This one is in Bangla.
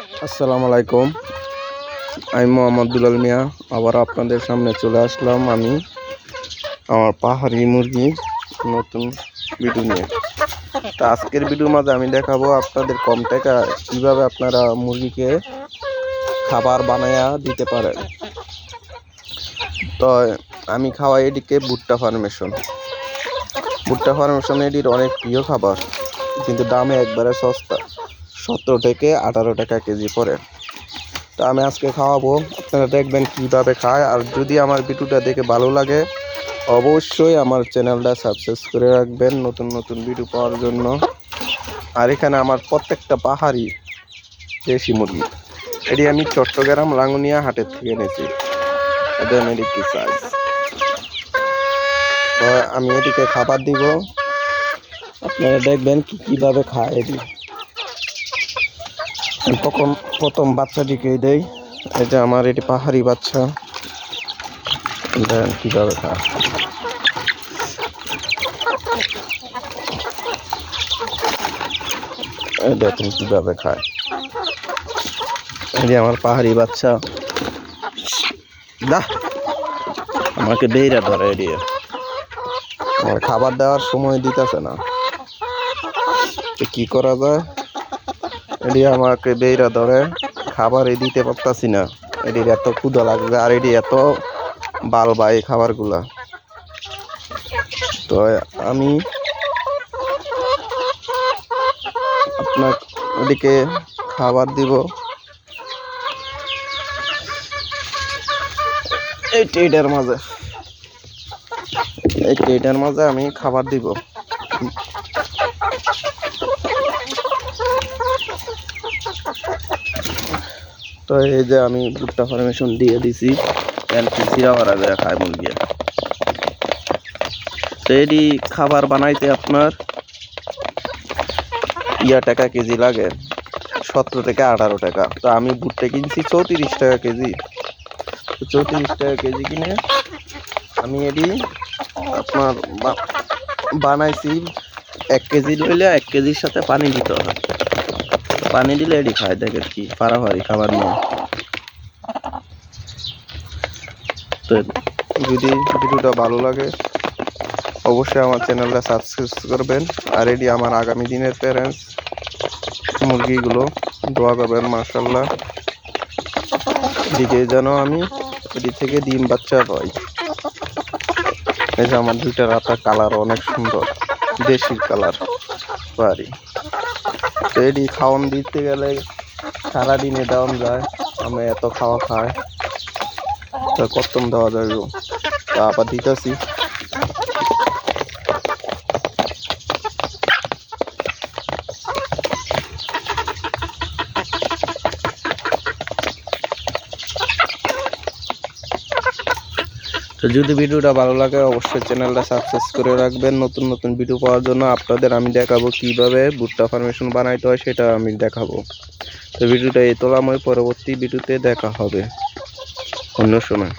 আসসালামু আলাইকুম। আমি মোহাম্মদ দুলাল মিয়া। আবার আপনাদের সামনে চলে আসলাম আমি আমার পাহাড়ি মুরগি নতুন ভিডিও নিয়ে। তো আজকের ভিডিওর মাঝে আমি দেখাবো আপনাদের কম টাকা কীভাবে আপনারা মুরগিকে খাবার বানায়া দিতে পারেন। তো আমি খাওয়াই এটিকে ভুট্টা ফার্মেশন। ভুট্টা ফার্মেশন এটির অনেক প্রিয় খাবার, কিন্তু দামে একবারে সস্তা। সতেরো থেকে আঠারো টাকা কেজি পড়ে। তো আমি আজকে খাওয়াবো। আপনারা দেখবেন কীভাবে খায়। আর যদি আমার ভিডিওটা দেখে ভালো লাগে, অবশ্যই আমার চ্যানেলটা সাবস্ক্রাইব করে রাখবেন নতুন নতুন ভিডিও পাওয়ার জন্য। আর এখানে আমার প্রত্যেকটা পাহাড়ি দেশি মুরগি। এটি আমি চট্টগ্রাম লাঙ্গুনিয়া হাটের থেকে এনেছি। আমি এটিকে খাবার দিব। আপনারা দেখবেন কি কীভাবে খায় এটি। প্রথম প্রথম বাচ্চাটিকে দেই। এটা আমার এটি পাহাড়ি বাচ্চা। দেখেন কীভাবে খায়। এই দেখুন কীভাবে খায়। এই যে আমার পাহাড়ি বাচ্চা। দা আমাকে বেইরা ধরে এড়িয়ে আমার খাবার দেওয়ার সময় দিতেছে না। কি করা যায়? এটি আমাকে বেইরা ধরে, খাবারই দিতে পারতাছি না। এটির এত ক্ষুদা লাগবে আর এটি এত বাল বা এই খাবারগুলা। তো আমি আপনার ওদিকে খাবার দিব। এই টেটার মাঝে। এই টেটার মাঝে আমি খাবার দিব। তো এই যে আমি ভুট্টা ফরমেশন দিয়ে দিছি। ওরা যায় খায় মুরগি। তো এটি খাবার বানাইতে আপনার ইয়া টাকা কেজি লাগে, সতেরো থেকে আঠারো টাকা। তো আমি ভুট্টা কিনছি চৌত্রিশ টাকা কেজি। চৌত্রিশ টাকা কেজি কিনে আমি এটি আপনার বানাইছি। এক কেজি লইলে এক কেজির সাথে পানি দিতে হয় পানি দিলে এটি খায়, দেখেন কি পারাপারি খাবার নিয়ে। তো যদি ভিডিওটা ভালো লাগে, অবশ্যই আমার চ্যানেলটা সাবস্ক্রাইব করবেন। আর এটি আমার আগামী দিনের প্যারেন্টস মুরগিগুলো। দোয়া করবেন মার্শাল্লাহ দিকে যেন আমি এটি থেকে ডিম বাচ্চা পাই। এই যে আমার দুইটা রাতা কালার অনেক সুন্দর, দেশি কালার তো এটি খাওয়ান দিতে গেলে সারাদিনে দাম যায়, আমরা এত খাওয়া খাই। তো কত দেওয়া যায় তা আবার দিতেছি। তো যদি ভিডিওটা ভালো লাগে, অবশ্যই চ্যানেলটা সাবস্ক্রাইব করে রাখবেন। নতুন নতুন ভিডিও পাওয়ার জন্য আপনাদের আমি দেখাবো কীভাবে ভুট্টা ফার্মেশন বানাইতে হয়, সেটা আমি দেখাবো। তো ভিডিওটা এই তোলাময়। পরবর্তী ভিডিওতে দেখা হবে। অন্য সময়।